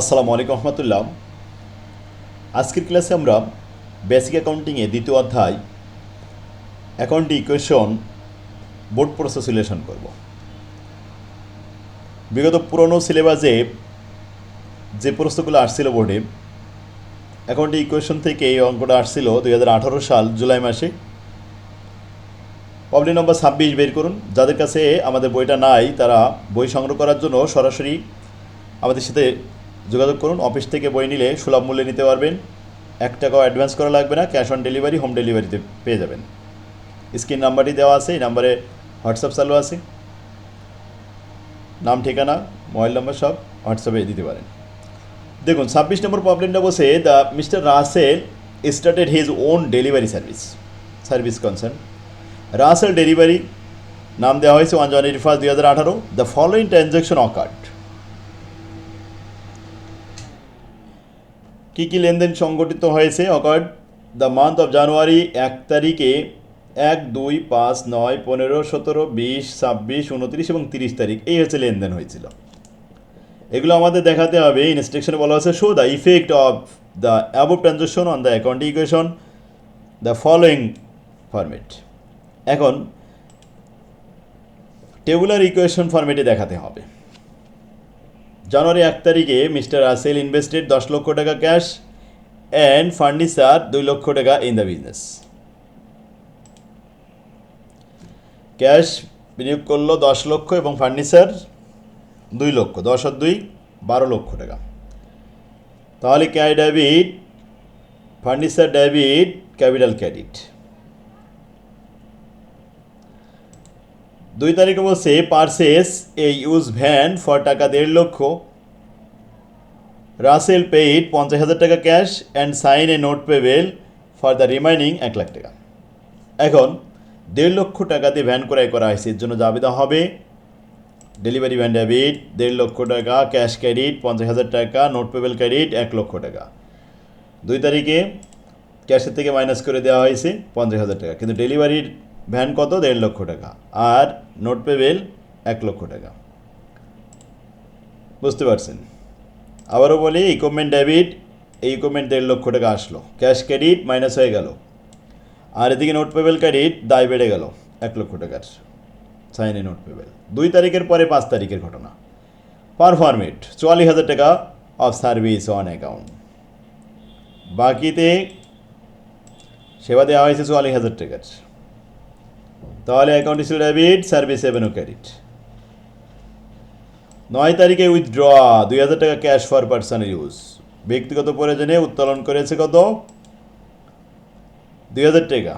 আসসালামু আলাইকুম রহমতুল্লাহ। আজকের ক্লাসে আমরা বেসিক অ্যাকাউন্টিংয়ে দ্বিতীয় অধ্যায় accounting equation board process relation করব। বিগত পুরনো সিলেবাসে যে প্রশ্নগুলো আসছিল বোর্ডে অ্যাকাউন্টিং ইকুয়েশন থেকে এই অঙ্কটা আসছিল দু হাজার আঠারো সাল জুলাই মাসে। প্রবলেম নম্বর ছাব্বিশ বের করুন। যাদের কাছে আমাদের বইটা নাই, তারা বই সংগ্রহ করার জন্য সরাসরি আমাদের সাথে যোগাযোগ করুন। অফিস থেকে বই নিলে সুলভ মূল্যে নিতে পারবেন। এক টাকাও অ্যাডভান্স করা লাগবে না ক্যাশ অন ডেলিভারি হোম ডেলিভারিতে পেয়ে যাবেন। স্ক্রিন নাম্বারটি দেওয়া আছে, এই নাম্বারে হোয়াটসঅ্যাপ চালু আছে। নাম, ঠিকানা, মোবাইল নম্বর সব হোয়াটসঅ্যাপে দিতে পারেন। দেখুন, ছাব্বিশ নম্বর প্রবলেমটা বসে the mister Russell started his own delivery service. Service concern. Russell delivery, নাম দেওয়া হয়েছে ওয়ান জানুয়ারি ফার্স্ট দুই হাজার আঠারো। The following transaction occurred. কী কী লেনদেন সংগঠিত হয়েছে? Occurred the month of January এক তারিখে এক, দুই, পাঁচ, নয়, পনেরো, সতেরো, বিশ, ছাব্বিশ, উনত্রিশ এবং তিরিশ তারিখ। এই হচ্ছে লেনদেন হয়েছিল। এগুলো আমাদের দেখাতে হবে। ইনস্ট্রাকশনে বলা হচ্ছে show the effect of the above transaction on the account equation the following format এখন টেবুলার ইকুয়েশন ফরম্যাটে দেখাতে হবে। জানুয়ারি এক তারিখে মিস্টার রাসেল ইনভেস্টেড দশ লক্ষ টাকা ক্যাশ অ্যান্ড ফার্নিচার দুই লক্ষ টাকা ইন দ্য বিজনেস। ক্যাশ বিনিয়োগ করল দশ লক্ষ এবং ফার্নিচার দুই লক্ষ, দশ আর দুই, বারো লক্ষ টাকা। তাহলে cash debit, furniture debit, capital credit. দুই তারিখে বসে purchase a used van for টাকা দেড় লক্ষ। রাসেল পেইড পঞ্চাশ হাজার টাকা cash and sign a note payable for the remaining এক লাখ টাকা। এখন, দেড় লক্ষ টাকা দিয়ে ভ্যান ক্রয় করা হয়েছে, এর জন্য জাবেদা হবে ডেলিভারি ভ্যান ডেবিট, দেড় লক্ষ টাকা, ক্যাশ ক্রেডিট, পঞ্চাশ হাজার টাকা, নোট পেবেল ক্রেডিট, এক লক্ষ টাকা। দুই তারিখে ক্যাশের থেকে মাইনাস করে দেওয়া হয়েছে পঞ্চাশ হাজার টাকা, কিন্তু ডেলিভারির ভ্যান কত? দেড় লক্ষ টাকা। আর নোট পেবেল এক লক্ষ টাকা। বুঝতে পারছেন? আবারও বলি ইকুইপমেন্ট ডেবিট এই ইকুইপমেন্ট দেড় লক্ষ টাকা আসলো। ক্যাশ ক্রেডিট মাইনাস হয়ে গেল। আর এদিকে নোট পেবেল ক্রেডিট দায় বেড়ে গেল এক লক্ষ টাকার। সাইনে নোট পেবেল দুই তারিখের পরে পাঁচ তারিখের ঘটনা। পারফরমেট চুয়াল্লিশ হাজার টাকা অফ সার্ভিস অন অ্যাকাউন্ট বাকিতে সেবা দেওয়া হয়েছে চুয়াল্লিশ হাজার টাকার। তাহলে অ্যাকাউন্ট ছিল ডেবিট সার্ভিস রেভিনিউ ক্রেডিট নয় তারিখে উইথড্র দুই হাজার টাকা ক্যাশ ফর পার্সন ইউজ ব্যক্তিগত প্রয়োজনে উত্তোলন করেছে কত? দুই হাজার টাকা।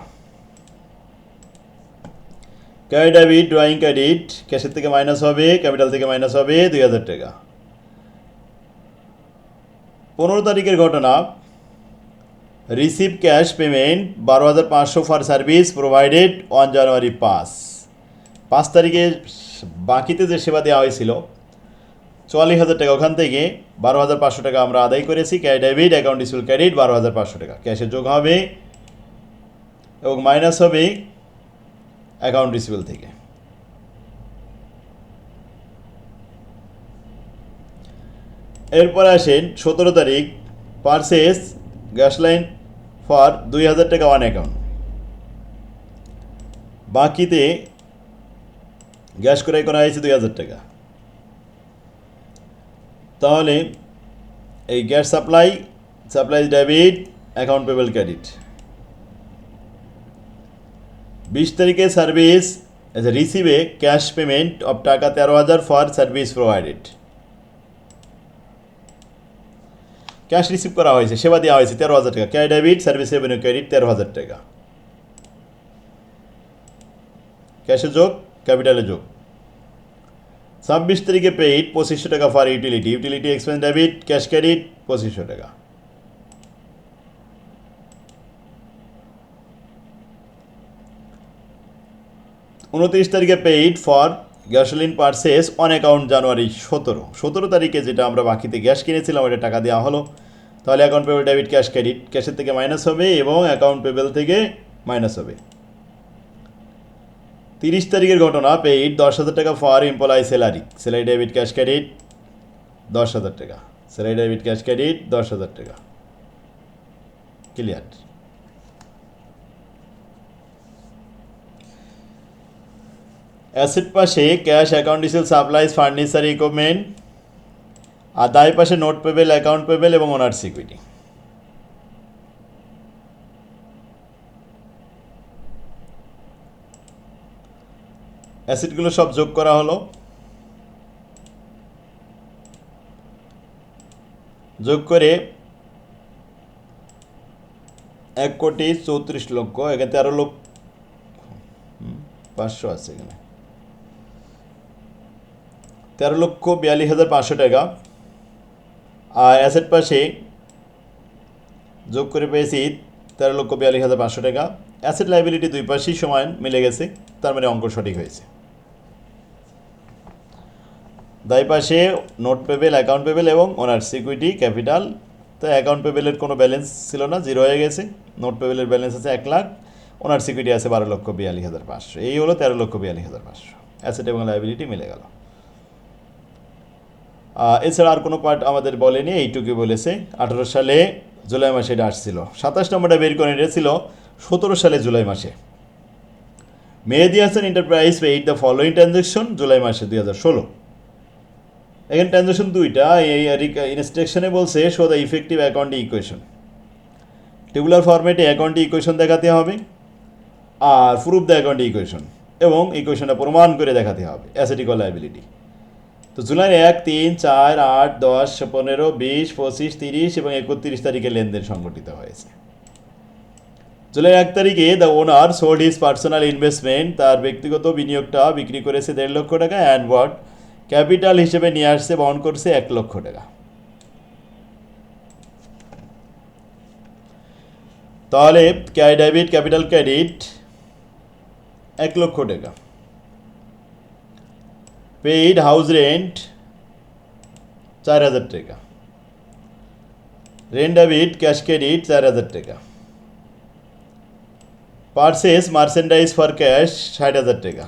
ক্রেডিট ডেবিট ড্রয়িং ক্রেডিট ক্যাশের থেকে মাইনাস হবে ক্যাপিটাল থেকে মাইনাস হবে, দুই হাজার টাকা। পনেরো তারিখের ঘটনা রিসিভ ক্যাশ পেমেন্ট বারো হাজার পাঁচশো for service provided on January পাঁচ পাঁচ তারিখে বাকিতে যে সেবা দেওয়া হয়েছিল, চুয়াল্লিশ হাজার টাকা, ওখান থেকে বারো হাজার পাঁচশো টাকা আমরা আদায় করেছি। ক্যাশ ডেবিট অ্যাকাউন্ট ইস্যুল ক্রেডিট বারো হাজার পাঁচশো টাকা। ক্যাশে যোগ হবে এবং মাইনাস হবে অ্যাকাউন্ট রিসিবল থেকে। এরপর আসেন সতেরো তারিখ পার্সেস গ্যাস লাইন ফর দুই হাজার টাকা ওয়ান অ্যাকাউন্ট বাকিতে গ্যাস ক্রয় করা হয়েছে দুই হাজার টাকা। তাহলে এই gas supply supply debit account payable credit বিশ তারিখে সার্ভিস রিসিভে ক্যাশ পেমেন্ট অফ টাকা তেরো হাজার for service provided cash receive করা হয়েছে, সেবা দেওয়া হয়েছে তেরো হাজার টাকা। Cash debit service revenue credit তেরো হাজার টাকা। ক্যাশে যোগ ক্যাপিটালে যোগ। ছাব্বিশ তারিখে পেইড পঁচিশশো টাকা for utility utility expense debit cash credit পঁচিশশো টাকা। উনত্রিশ তারিখে paid for gasoline purchase on account January সতেরো। সতেরো তারিখে যেটা আমরা বাকিতে গ্যাস কিনেছিলাম ওটা টাকা দেওয়া হলো। তাহলে account payable debit cash credit ক্যাশের থেকে মাইনাস হবে এবং অ্যাকাউন্ট পেবেল থেকে মাইনাস হবে। তিরিশ তারিখের ঘটনা পেইড দশ হাজার টাকা for employ salary salary debit cash credit দশ হাজার টাকা। স্যালারি ডেবিট ক্যাশ ক্রেডিট দশ হাজার টাকা। ক্লিয়ার অ্যাসেট পাশে cash account, diesel supplies, furniture, equipment আর দায় পাশে নোট পেবেল, অ্যাকাউন্ট পেবেল এবং ওনার সিকিউরিটি অ্যাসেটগুলো সব যোগ করা হলো। যোগ করে এক কোটি চৌত্রিশ লক্ষ, এখানে তেরো লক্ষ পাঁচশো আছে এখানে। তেরো লক্ষ বিয়াল্লিশ হাজার পাঁচশো টাকা। আর অ্যাসেট পাশে যোগ করে পেয়েছি তেরো লক্ষ বিয়াল্লিশ হাজার পাঁচশো টাকা। অ্যাসেট লাইবিলিটি দুই পাশেই সমান মিলে গেছে, তার মানে অঙ্ক সঠিক হয়েছে। দায় পাশে নোট পেবেল অ্যাকাউন্ট পেবেল এবং ওনার সিকিউরিটি ক্যাপিটাল তো অ্যাকাউন্ট পেবেলের কোনো ব্যালেন্স ছিল না জিরো হয়ে গেছে। নোট পেবেলের ব্যালেন্স আছে এক লাখ ওনার সিকিউরিটি আছে বারো লক্ষ বিয়াল্লিশ হাজার পাঁচশো। এই হলো তেরো লক্ষ বিয়াল্লিশ হাজার পাঁচশো। অ্যাসেট এবং লাইবিলিটি মিলে গেল। এছাড়া আর কোনো পার্ট আমাদের বলেনি, এইটুকুই বলেছে। আঠারো সালে জুলাই মাসে এটা আসছিল। সাতাশ নম্বরটা বের করে নিয়েছিল সতেরো সালে জুলাই মাসে। Mehedi Hasan enterprise eight the following transaction July মাসে দুই হাজার ষোলো। এখানে ট্রানজ্যাকশন দুইটা, এই ইনস্ট্রাকশনে বলছে show the effective account equation tabular ফরম্যাটে অ্যাকাউন্ট ইকুয়েশন দেখাতে হবে, আর প্রুফ দ্য অ্যাকাউন্ট ইকুয়েশন এবং ইকুয়েশনটা প্রমাণ করে দেখাতে হবে অ্যাসেটিকল লাইবিলিটি তো জুলাই এক, তিন, চার, আট, দশ, পনেরো, বিশ, পঁচিশ, তিরিশ এবং একত্রিশ তারিখে লেনদেন সংগঠিত হয়েছে। জুলাই এক তারিখে the owner sold his personal investment তার ব্যক্তিগত বিনিয়োগটা বিক্রি করেছে দেড় লক্ষ টাকা অ্যান্ড ওয়ার্ড ক্যাপিটাল হিসেবে নিয়ে আসছে বহন করছে এক লক্ষ টাকা। তাহলে ক্যাই ডেবিট, ক্যাপিটাল ক্রেডিট এক লক্ষ টাকা। পেইড হাউস রেন্ট চার হাজার টাকা রেন্ট ডেবিট ক্যাশ ক্রেডিট চার হাজার টাকা পার্সেস মার্চেন্ডাইজ ফর ক্যাশ ষাট হাজার টাকা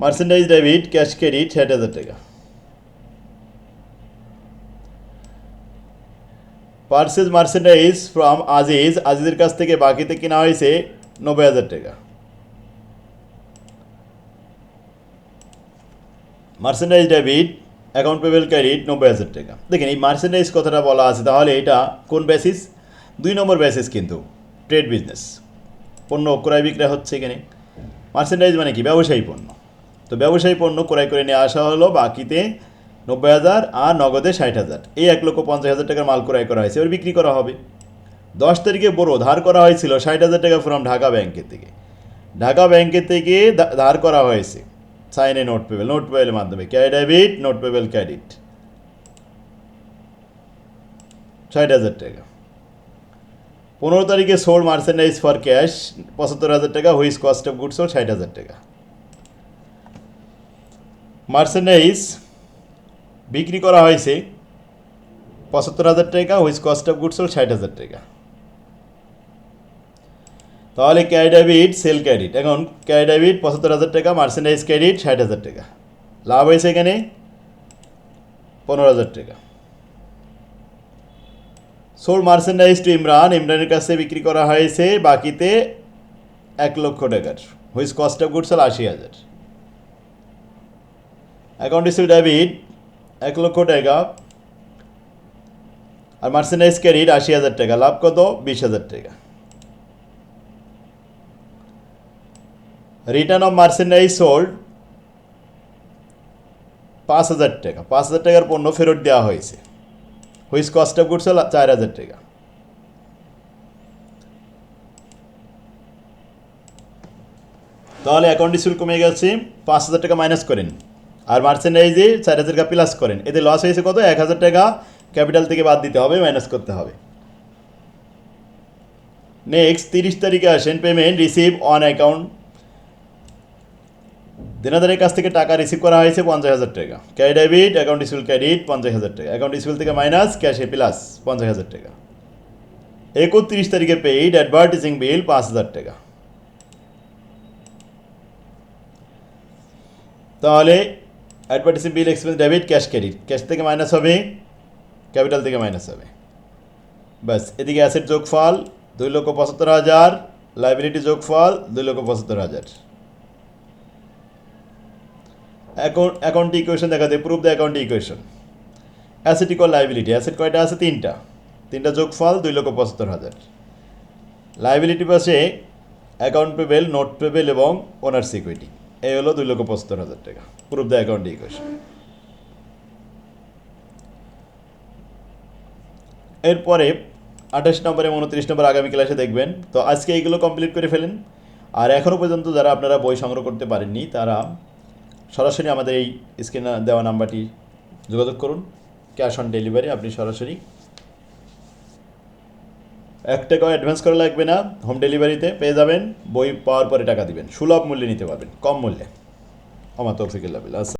মার্চেন্ডাইজ ডেবিট ক্যাশ ক্রেডিট ষাট হাজার টাকা পার্সেস মার্চেন্ডাইজ ফ্রম আজিজ আজিজের কাছ থেকে বাকিতে কেনা হয়েছে নব্বই হাজার টাকা। Merchandise debit account payable credit নব্বই হাজার টাকা। দেখেন, এই মার্চেন্ডাইজ কথাটা বলা আছে, তাহলে এটা কোন বেসিস দুই নম্বর বেসিস কিন্তু ট্রেড বিজনেস পণ্য ক্রয় বিক্রয় হচ্ছে এখানে। মার্চেন্ডাইজ মানে কি? ব্যবসায়ী পণ্য। তো ব্যবসায়ী পণ্য ক্রয় করে নিয়ে আসা হলো বাকিতে নব্বই হাজার আর নগদে ষাট হাজার। এই এক লক্ষ পঞ্চাশ হাজার টাকার মাল ক্রয় করা হয়েছে, এবার বিক্রি করা হবে। দশ তারিখে বড় ধার করা হয়েছিল ষাট হাজার টাকা ফ্রম ঢাকা ব্যাংকের থেকে। ঢাকা ব্যাংকের থেকে ধার করা হয়েছে। সাইনে নোট পেবেল নোট পেবেলের মাধ্যমে carry debit note payable credit ষাট হাজার টাকা পনেরো তারিখে সোল মার্চেন্ডাইজ ফর ক্যাশ পঁচাত্তর হাজার টাকা হুইস কস্ট অফ গুডস সোল্ড ষাট হাজার টাকা। মার্চেন্ডাইজ বিক্রি করা হয়েছে, পঁচাত্তর হাজার টাকা হুইস কস্ট অফ গুডস সোল্ড ষাট হাজার টাকা। তাহলে ক্যারি সেল ক্রেডিট এখন ক্যারি পঁচাত্তর হাজার টাকা, মার্চেন্ডাইজ ক্রেডিট ষাট হাজার টাকা। লাভ হয়েছে এখানে পনেরো হাজার টাকা। সোল মার্সেন্ডাইজ টু ইমরান, ইমরানের কাছে বিক্রি করা হয়েছে বাকিতে এক লক্ষ টাকার হুইস কস্ট অফ গুডস আশি হাজার। অ্যাকাউন্ট ইস্যু ডেবিট এক লক্ষ টাকা। আর মার্সেন্ডাইজ ক্রেডিট আশি হাজার টাকা। লাভ কত? বিশ হাজার টাকা। রিটার্ন অফ মার্চেন্ডাইজ সোল্ড পাঁচ হাজার টাকা। পাঁচ হাজার টাকার পণ্য ফেরত দেওয়া হয়েছে। হুইস কস্ট অফ গুডস হল চার হাজার টাকা। তাহলে অ্যাকাউন্ট ইস্যুল কমে গেছে, পাঁচ হাজার টাকা মাইনাস করেন। আর মার্চেন্ডাইজে চার হাজার টাকা প্লাস করেন। এতে লস হয়েছে কত? এক হাজার টাকা। ক্যাপিটাল থেকে বাদ দিতে হবে মাইনাস করতে হবে। নেক্সট তিরিশ তারিখে আসেন পেমেন্ট রিসিভ অন অ্যাকাউন্ট দেনাদারের কাছ থেকে টাকা রিসিভ করা হয়েছে পঞ্চাশ হাজার টাকা। ক্যারি ডেবিট অ্যাকাউন্ট ইস্যুল ক্রেডিট পঞ্চাশ হাজার টাকা। অ্যাকাউন্ট ইস্যুল থেকে মাইনাস ক্যাশে প্লাস পঞ্চাশ হাজার টাকা। একত্রিশ তারিখে পেইড অ্যাডভার্টিজিং বিল পাঁচ হাজার টাকা। তাহলে advertising bill expense debit cash credit cash থেকে মাইনাস হবে ক্যাপিটাল থেকে মাইনাস হবে। ব্যাস, এদিকে অ্যাসেট যোগফল দুই লক্ষ পঁচাত্তর হাজার লাইবিলিটি যোগফল দুই লক্ষ পঁচাত্তর হাজার। অ্যাকাউন্ট অ্যাকাউন্ট ইকুয়েশন দেখা দেয় proof the account equation asset equal liability asset কয়টা আছে? তিনটা। তিনটা যোগফল দুই লক্ষ পঁচাত্তর হাজার। লাইবিলিটি পাশে অ্যাকাউন্ট পেবেল নোট পেবেল এবং ওনার সিকিউরিটি এই হলো দুই লক্ষ পঁচাত্তর হাজার টাকা। প্রুফ দ্য অ্যাকাউন্ট ইকুয়েশন এরপরে আঠাশ নম্বর এবং উনত্রিশ নম্বর আগামী ক্লাসে দেখবেন। তো আজকে এইগুলো কমপ্লিট করে ফেলেন। আর এখনও পর্যন্ত যারা আপনারা বই সংগ্রহ করতে পারেননি, তারা সরাসরি আমাদের এই স্ক্রিনে দেওয়া নাম্বারটি যোগাযোগ করুন, ক্যাশ অন ডেলিভারি আপনি সরাসরি। এক টাকাও অ্যাডভান্স করা লাগবে না হোম ডেলিভারিতে পেয়ে যাবেন, বই পাওয়ার পরে টাকা দিবেন, সুলভ মূল্যে নিতে পারবেন, কম মূল্যে। আমার তৌফিকুল্লাহ